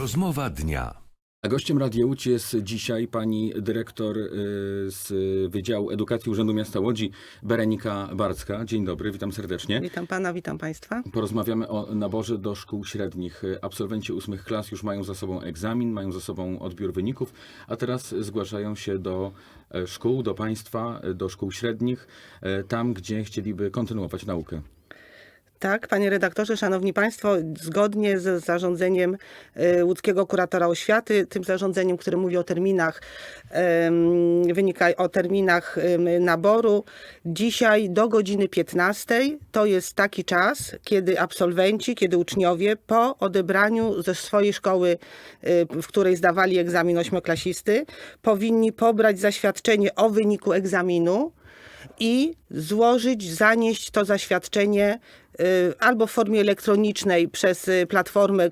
Rozmowa dnia. A gościem Radia Łódź jest dzisiaj pani dyrektor y, z Wydziału Edukacji Urzędu Miasta Łodzi, Berenika Barcka. Dzień dobry, witam serdecznie. Witam pana, witam państwa. Porozmawiamy o naborze do szkół średnich. Absolwenci ósmych klas już mają za sobą egzamin, mają za sobą odbiór wyników, a teraz zgłaszają się do e, szkół, do państwa, e, do szkół średnich, e, tam gdzie chcieliby kontynuować naukę. Tak, panie redaktorze, szanowni państwo, zgodnie z zarządzeniem e, łódzkiego kuratora oświaty, tym zarządzeniem, które mówi o terminach, wynika o terminach naboru, dzisiaj do godziny 15 to jest taki czas, kiedy absolwenci, kiedy uczniowie po odebraniu ze swojej szkoły, e, w której zdawali egzamin ośmioklasisty, powinni pobrać zaświadczenie o wyniku egzaminu, i złożyć, zanieść to zaświadczenie y, albo w formie elektronicznej przez y, platformę,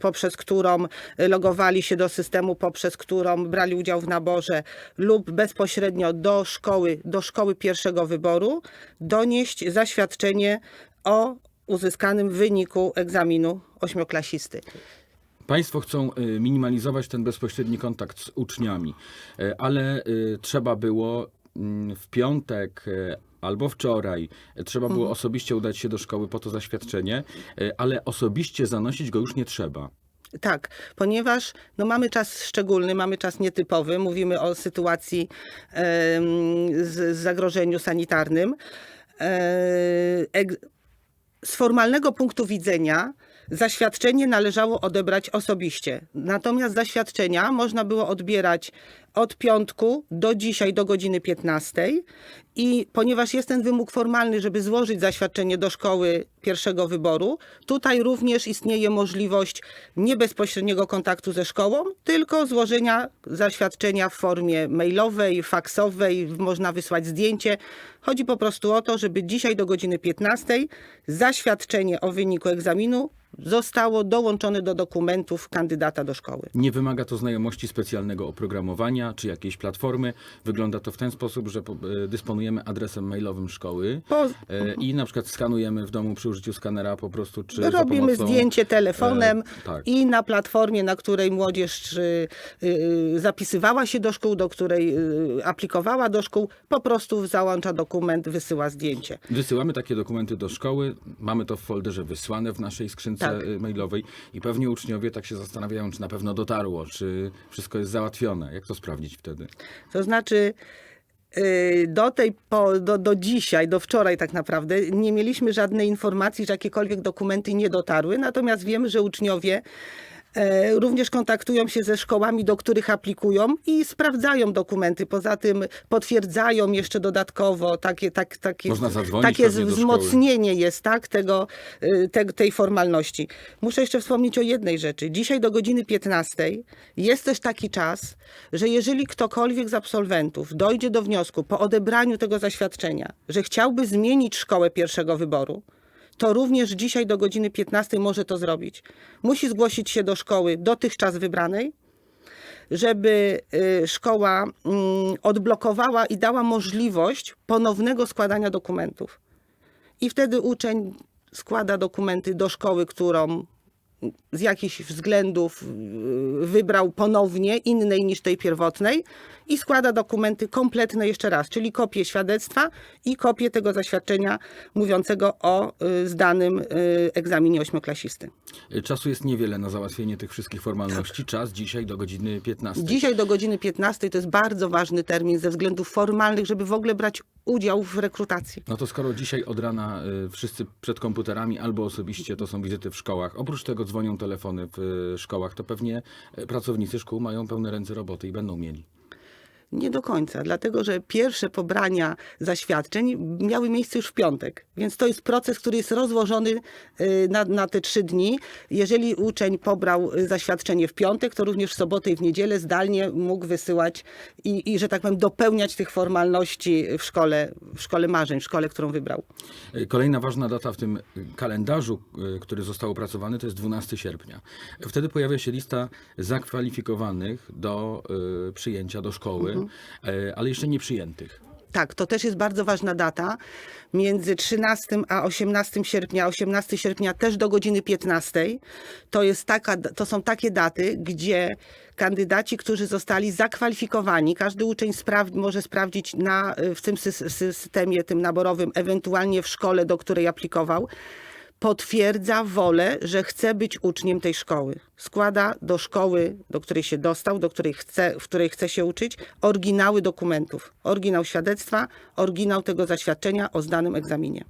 poprzez którą logowali się do systemu, poprzez którą brali udział w naborze, lub bezpośrednio do szkoły, do szkoły pierwszego wyboru, donieść zaświadczenie o uzyskanym wyniku egzaminu ośmioklasisty. Państwo chcą y, minimalizować ten bezpośredni kontakt z uczniami, ale trzeba było w piątek y, albo wczoraj, y, trzeba było osobiście udać się do szkoły po to zaświadczenie, y, ale osobiście zanosić go już nie trzeba. Tak, ponieważ no, mamy czas szczególny, mamy czas nietypowy, mówimy o sytuacji z, z zagrożeniu sanitarnym. E, eg- z formalnego punktu widzenia zaświadczenie należało odebrać osobiście. Natomiast zaświadczenia można było odbierać od piątku do dzisiaj do godziny 15 i ponieważ jest ten wymóg formalny, żeby złożyć zaświadczenie do szkoły pierwszego wyboru, tutaj również istnieje możliwość nie bezpośredniego kontaktu ze szkołą, tylko złożenia zaświadczenia w formie mailowej, faksowej, można wysłać zdjęcie. Chodzi po prostu o to, żeby dzisiaj do godziny 15 zaświadczenie o wyniku egzaminu zostało dołączone do dokumentów kandydata do szkoły. Nie wymaga to znajomości specjalnego oprogramowania czy jakiejś platformy. Wygląda to w ten sposób, że e, dysponujemy adresem mailowym szkoły Po, e, i na przykład skanujemy w domu przy użyciu skanera po prostu, czy Robimy pomocą, zdjęcie telefonem e, tak. i na platformie, na której młodzież zapisywała się do szkół, do której aplikowała do szkół, po prostu załącza dokument, wysyła zdjęcie. Wysyłamy takie dokumenty do szkoły, mamy to w folderze wysłane w naszej skrzynce Tak. y, mailowej i pewnie uczniowie tak się zastanawiają, czy na pewno dotarło, czy wszystko jest załatwione. Jak to sprawdzić wtedy? To znaczy y, do tej, po, do, do dzisiaj, do wczoraj tak naprawdę nie mieliśmy żadnej informacji, że jakiekolwiek dokumenty nie dotarły, natomiast wiemy, że uczniowie e, również kontaktują się ze szkołami, do których aplikują i sprawdzają dokumenty. Poza tym potwierdzają jeszcze dodatkowo takie, tak, takie, takie wzmocnienie jest tak, tego, y, te, tej formalności. Muszę jeszcze wspomnieć o jednej rzeczy. Dzisiaj do godziny 15 jest też taki czas, że jeżeli ktokolwiek z absolwentów dojdzie do wniosku po odebraniu tego zaświadczenia, że chciałby zmienić szkołę pierwszego wyboru, to również dzisiaj do godziny 15 może to zrobić. Musi zgłosić się do szkoły dotychczas wybranej, żeby y, szkoła mm, odblokowała i dała możliwość ponownego składania dokumentów. I wtedy uczeń składa dokumenty do szkoły, którą z jakichś względów y, wybrał ponownie, innej niż tej pierwotnej, i składa dokumenty kompletne jeszcze raz, czyli kopię świadectwa i kopię tego zaświadczenia mówiącego o y, zdanym y, egzaminie ośmioklasisty. Czasu jest niewiele na załatwienie tych wszystkich formalności. Czas dzisiaj do godziny 15. Dzisiaj do godziny 15 to jest bardzo ważny termin ze względów formalnych, żeby w ogóle brać udział w rekrutacji. No to skoro dzisiaj od rana y, wszyscy przed komputerami albo osobiście to są wizyty w szkołach, oprócz tego dzwonią telefony w y, szkołach, to pewnie y, pracownicy szkół mają pełne ręce roboty i będą mieli. Nie do końca, dlatego że pierwsze pobrania zaświadczeń miały miejsce już w piątek, więc to jest proces, który jest rozłożony y, na, na te trzy dni. Jeżeli uczeń pobrał y, zaświadczenie w piątek, to również w sobotę i w niedzielę zdalnie mógł wysyłać i, i że tak powiem, dopełniać tych formalności w szkole, w szkole marzeń, w szkole, którą wybrał. Y, Kolejna ważna data w tym kalendarzu, który został opracowany, to jest 12 sierpnia. Wtedy pojawia się lista zakwalifikowanych do przyjęcia do szkoły, y, ale jeszcze nie przyjętych. Tak, to też jest bardzo ważna data. Między 13 a 18 sierpnia, 18 sierpnia też do godziny 15. To, jest taka, to są takie daty, gdzie kandydaci, którzy zostali zakwalifikowani, każdy uczeń spraw, może sprawdzić na, w tym sys- systemie tym naborowym, ewentualnie w szkole, do której aplikował, potwierdza wolę, że chce być uczniem tej szkoły. Składa do szkoły, do której się dostał, do której chce, w której chce się uczyć, oryginały dokumentów. Oryginał świadectwa, oryginał tego zaświadczenia o zdanym egzaminie.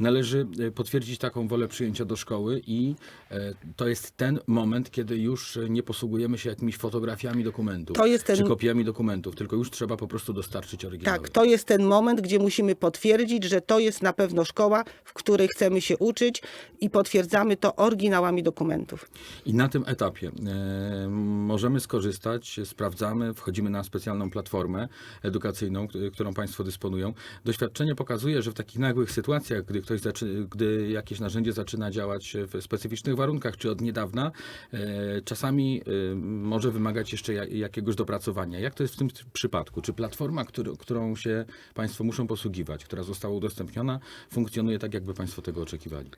Należy e, potwierdzić taką wolę przyjęcia do szkoły i e, to jest ten moment, kiedy już nie posługujemy się jakimiś fotografiami dokumentów To jest ten- czy kopiami dokumentów, tylko już trzeba po prostu dostarczyć oryginały. Tak, to jest ten moment, gdzie musimy potwierdzić, że to jest na pewno szkoła, w której chcemy się uczyć i potwierdzamy to oryginałami dokumentów. I na tym etapie e, możemy skorzystać, sprawdzamy, wchodzimy na specjalną platformę edukacyjną, którą Państwo dysponują. Doświadczenie pokazuje, że w takich nagłych sytuacjach, gdy ktoś gdy jakieś narzędzie zaczyna działać w specyficznych warunkach, czy od niedawna, e, czasami e, może wymagać jeszcze ja- jakiegoś dopracowania. Jak to jest w tym przypadku? Czy platforma, którą się Państwo muszą posługiwać, która została udostępniona, funkcjonuje tak, jakby Państwo tego oczekiwali?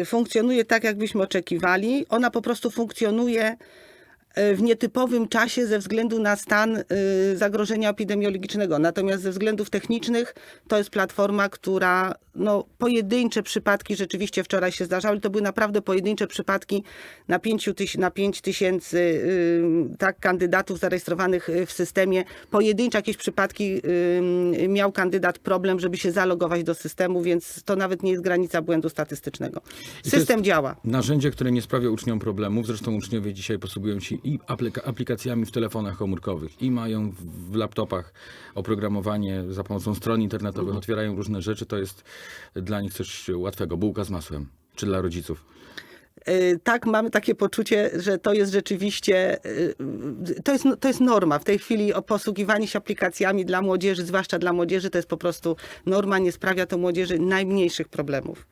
y, funkcjonuje tak, jakbyśmy oczekiwali. Ona po prostu funkcjonuje w nietypowym czasie ze względu na stan zagrożenia epidemiologicznego. Natomiast ze względów technicznych to jest platforma, która no, pojedyncze przypadki rzeczywiście wczoraj się zdarzały. To były naprawdę pojedyncze przypadki na 5 tyś- na 5 tysięcy tak, kandydatów zarejestrowanych y, w systemie. Pojedyncze jakieś przypadki miał kandydat problem, żeby się zalogować do systemu, więc to nawet nie jest granica błędu statystycznego. System działa. Narzędzie, które nie sprawia uczniom problemów. Zresztą uczniowie dzisiaj posługują się i aplika- aplikacjami w telefonach komórkowych, i mają w, w laptopach oprogramowanie za pomocą stron internetowych, otwierają różne rzeczy. To jest dla nich coś łatwego. Bułka z masłem. Czy dla rodziców. Y, Tak, mamy takie poczucie, że to jest rzeczywiście, y, to jest, to jest norma. W tej chwili posługiwanie się aplikacjami dla młodzieży, zwłaszcza dla młodzieży, to jest po prostu norma, nie sprawia to młodzieży najmniejszych problemów.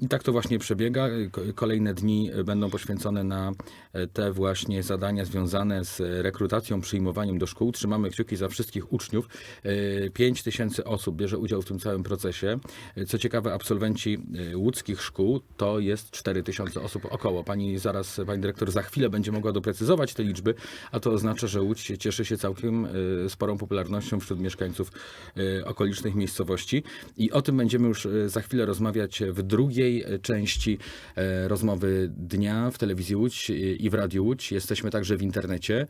I tak to właśnie przebiega. Ko- Kolejne dni będą poświęcone na e, te właśnie zadania związane z rekrutacją, przyjmowaniem do szkół. Trzymamy kciuki za wszystkich uczniów. 5 tysięcy osób bierze udział w tym całym procesie. E, Co ciekawe, absolwenci e, łódzkich szkół to jest 4 tysiące osób około. Pani zaraz, pani dyrektor, za chwilę będzie mogła doprecyzować te liczby, a to oznacza, że Łódź cieszy się całkiem e, sporą popularnością wśród mieszkańców e, okolicznych miejscowości. I o tym będziemy już e, za chwilę rozmawiać w drugiej e, części e, rozmowy dnia w telewizji Łódź e, i w Radiu Łódź. Jesteśmy także w internecie.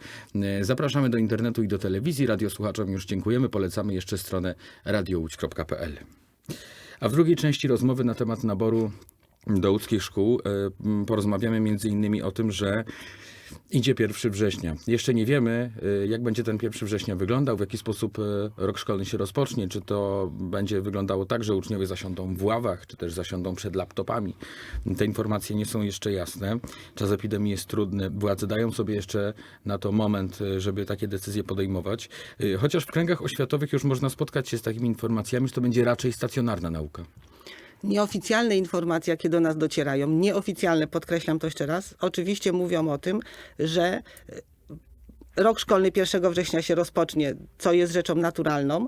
Zapraszamy do internetu i do telewizji. Radiosłuchaczom już dziękujemy. Polecamy jeszcze stronę radiołódź.pl. A w drugiej części rozmowy na temat naboru do łódzkich szkół porozmawiamy między innymi o tym, że idzie 1 września. Jeszcze nie wiemy, e, jak będzie ten 1 września wyglądał, w jaki sposób e, rok szkolny się rozpocznie. Czy to będzie wyglądało tak, że uczniowie zasiądą w ławach, czy też zasiądą przed laptopami. Te informacje nie są jeszcze jasne. Czas epidemii jest trudny. Władze dają sobie jeszcze na to moment, e, żeby takie decyzje podejmować. Chociaż w kręgach oświatowych już można spotkać się z takimi informacjami, że to będzie raczej stacjonarna nauka. Nieoficjalne informacje, jakie do nas docierają, nieoficjalne, podkreślam to jeszcze raz, oczywiście mówią o tym, że y, rok szkolny 1 września się rozpocznie, co jest rzeczą naturalną.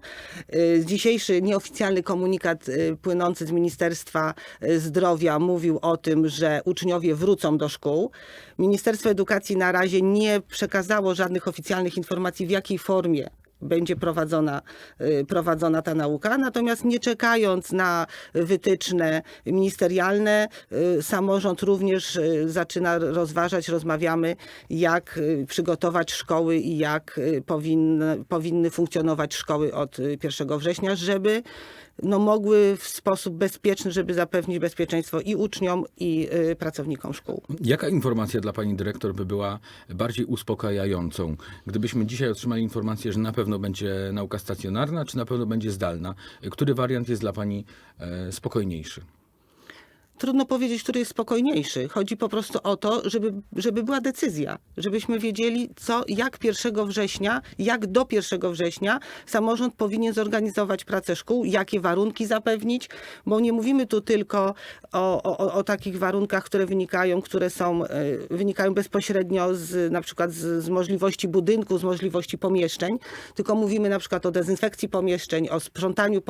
Y, Dzisiejszy nieoficjalny komunikat y, płynący z Ministerstwa Zdrowia mówił o tym, że uczniowie wrócą do szkół. Ministerstwo Edukacji na razie nie przekazało żadnych oficjalnych informacji, w jakiej formie będzie prowadzona, y, prowadzona ta nauka. Natomiast nie czekając na wytyczne ministerialne, y, samorząd również y, zaczyna rozważać, rozmawiamy, jak przygotować szkoły i jak powinny, powinny funkcjonować szkoły od y, 1 września, żeby no, mogły w sposób bezpieczny, żeby zapewnić bezpieczeństwo i uczniom, i y, pracownikom szkół. Jaka informacja dla pani dyrektor by była bardziej uspokajającą? Gdybyśmy dzisiaj otrzymali informację, że na pewno będzie nauka stacjonarna, czy na pewno będzie zdalna? Który wariant jest dla pani e, spokojniejszy? Trudno powiedzieć, który jest spokojniejszy. Chodzi po prostu o to, żeby, żeby była decyzja, żebyśmy wiedzieli, co, jak 1 września, jak do 1 września samorząd powinien zorganizować pracę szkół, jakie warunki zapewnić, bo nie mówimy tu tylko o, o, o takich warunkach, które wynikają, które są, e, wynikają bezpośrednio z, na przykład z, z możliwości budynku, z możliwości pomieszczeń, tylko mówimy na przykład o dezynfekcji pomieszczeń, o sprzątaniu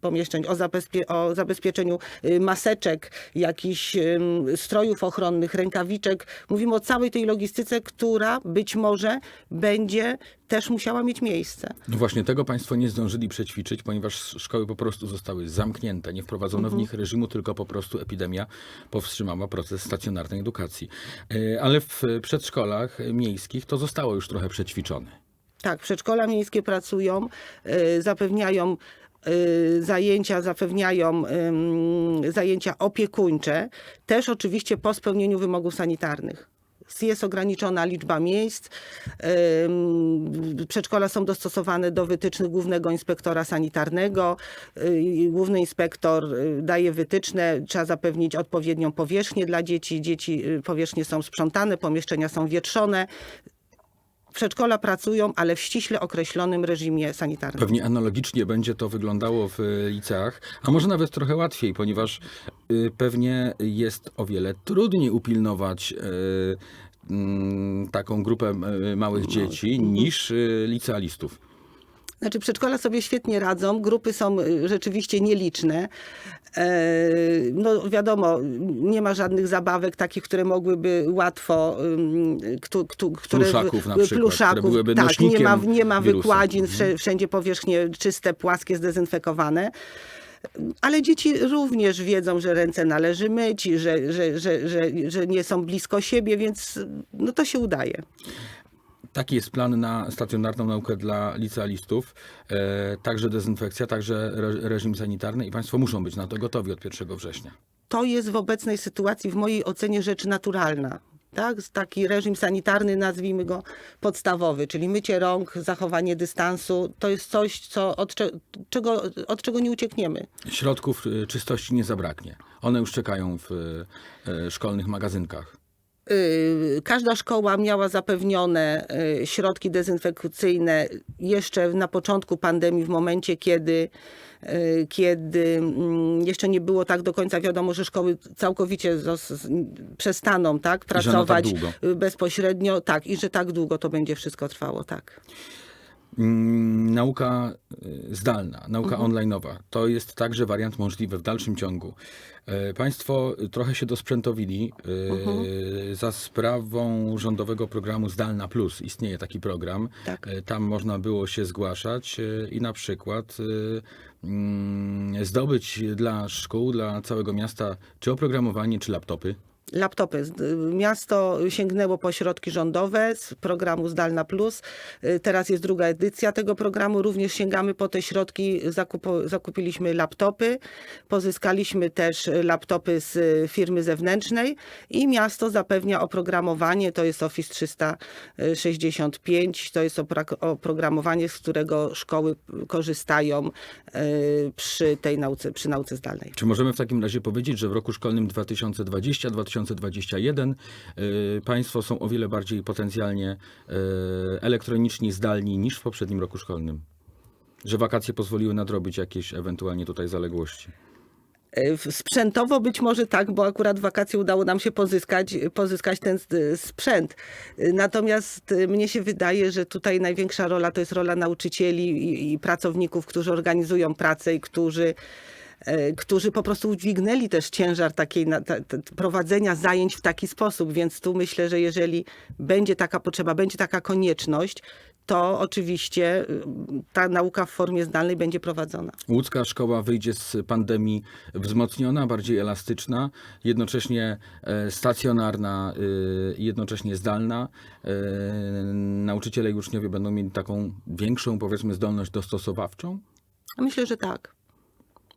pomieszczeń, o, zabezpie, o zabezpieczeniu y, maseczek, jakichś strojów ochronnych, rękawiczek. Mówimy o całej tej logistyce, która być może będzie też musiała mieć miejsce. No właśnie tego Państwo nie zdążyli przećwiczyć, ponieważ szkoły po prostu zostały zamknięte. Nie wprowadzono w nich reżimu, tylko po prostu epidemia powstrzymała proces stacjonarnej edukacji. E, Ale w przedszkolach miejskich to zostało już trochę przećwiczone. Tak, przedszkola miejskie pracują, y, zapewniają zajęcia, zapewniają zajęcia opiekuńcze, też oczywiście po spełnieniu wymogów sanitarnych. Jest ograniczona liczba miejsc. Przedszkola są dostosowane do wytycznych głównego inspektora sanitarnego. Y, Główny inspektor y, daje wytyczne, trzeba zapewnić odpowiednią powierzchnię dla dzieci. Dzieci y, powierzchnie są sprzątane, pomieszczenia są wietrzone. Przedszkola pracują, ale w ściśle określonym reżimie sanitarnym. Pewnie analogicznie będzie to wyglądało w liceach, a może nawet trochę łatwiej, ponieważ y, pewnie jest o wiele trudniej upilnować y, mm, taką grupę y, małych dzieci niż y, licealistów. Znaczy przedszkola sobie świetnie radzą, grupy są y, rzeczywiście nieliczne. E, No wiadomo, nie ma żadnych zabawek takich, które mogłyby łatwo, które Pluszaków na przykład, pluszaków, byłyby tak, nie ma, nie ma wirusa. wykładzin, Mhm. wszędzie powierzchnie czyste, płaskie, zdezynfekowane. Ale dzieci również wiedzą, że ręce należy myć, że, że, że, że, że nie są blisko siebie, więc no to się udaje. Taki jest plan na stacjonarną naukę dla licealistów, e, także dezynfekcja, także re, reżim sanitarny i Państwo muszą być na to gotowi od 1 września. to jest w obecnej sytuacji, w mojej ocenie, rzecz naturalna. Tak? Taki reżim sanitarny, nazwijmy go podstawowy, czyli mycie rąk, zachowanie dystansu, to jest coś, co, od, cze- czego, od czego nie uciekniemy. Środków y, czystości nie zabraknie. One już czekają w y, y, szkolnych magazynkach. Yy, Każda szkoła miała zapewnione yy, środki dezynfekcyjne jeszcze na początku pandemii, w momencie, kiedy, yy, kiedy mm, jeszcze nie było tak do końca wiadomo, że szkoły całkowicie przestaną tak, tak pracować bezpośrednio. Tak, i że tak długo to będzie wszystko trwało. Tak. Mm, Nauka y, zdalna, nauka online'owa, to jest także wariant możliwy w dalszym ciągu. E, Państwo trochę się dosprzętowili y, za sprawą rządowego programu Zdalna Plus. Istnieje taki program. Tak. E, Tam można było się zgłaszać e, i na przykład mm, zdobyć dla szkół, dla całego miasta czy oprogramowanie, czy laptopy laptopy. Miasto sięgnęło po środki rządowe z programu Zdalna Plus. Y, teraz jest druga edycja tego programu. Również sięgamy po te środki. Zakupiliśmy laptopy. Pozyskaliśmy też laptopy z firmy zewnętrznej i miasto zapewnia oprogramowanie. To jest Office 365. To jest oprogramowanie, z którego szkoły korzystają y, przy tej nauce, przy nauce zdalnej. Czy możemy w takim razie powiedzieć, że w roku szkolnym 2020 2020 2021. E, państwo są o wiele bardziej potencjalnie e, elektroniczni, zdalni niż w poprzednim roku szkolnym. Że wakacje pozwoliły nadrobić jakieś ewentualnie tutaj zaległości. E, sprzętowo być może tak, bo akurat wakacje udało nam się pozyskać, pozyskać ten sprzęt. Natomiast mnie się wydaje, że tutaj największa rola to jest rola nauczycieli i, i pracowników, którzy organizują pracę i którzy którzy po prostu udźwignęli też ciężar takiej na, ta, ta, prowadzenia zajęć w taki sposób, więc tu myślę, że jeżeli będzie taka potrzeba, będzie taka konieczność, to oczywiście y, ta nauka w formie zdalnej będzie prowadzona. Łódzka szkoła wyjdzie z pandemii wzmocniona, bardziej elastyczna, jednocześnie e, stacjonarna i jednocześnie zdalna. E, Nauczyciele i uczniowie będą mieli taką większą, powiedzmy, zdolność dostosowawczą? Myślę, że tak.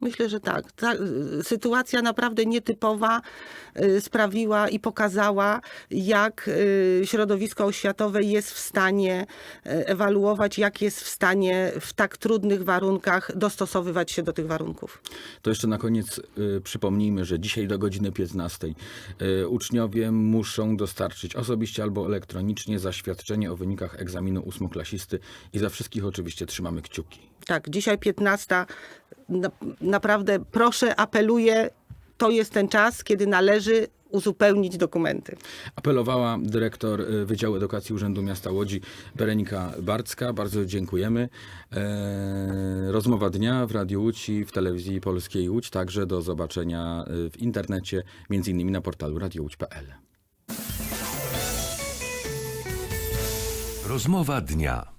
Myślę, że tak. Ta y, sytuacja naprawdę nietypowa y, sprawiła i pokazała, jak y, środowisko oświatowe jest w stanie ewaluować, jak jest w stanie w tak trudnych warunkach dostosowywać się do tych warunków. To jeszcze na koniec przypomnijmy, że dzisiaj do godziny 15 y, uczniowie muszą dostarczyć osobiście albo elektronicznie zaświadczenie o wynikach egzaminu ósmoklasisty i za wszystkich oczywiście trzymamy kciuki. Tak, dzisiaj 15. Na, naprawdę proszę, apeluję, to jest ten czas, kiedy należy uzupełnić dokumenty. Apelowała dyrektor y, Wydziału Edukacji Urzędu Miasta Łodzi Berenika Barcka. Bardzo dziękujemy. E, Rozmowa dnia w Radiu Łódź i w telewizji polskiej Łódź. Także do zobaczenia y, w internecie, między innymi na portalu radiołódź.pl. Rozmowa dnia.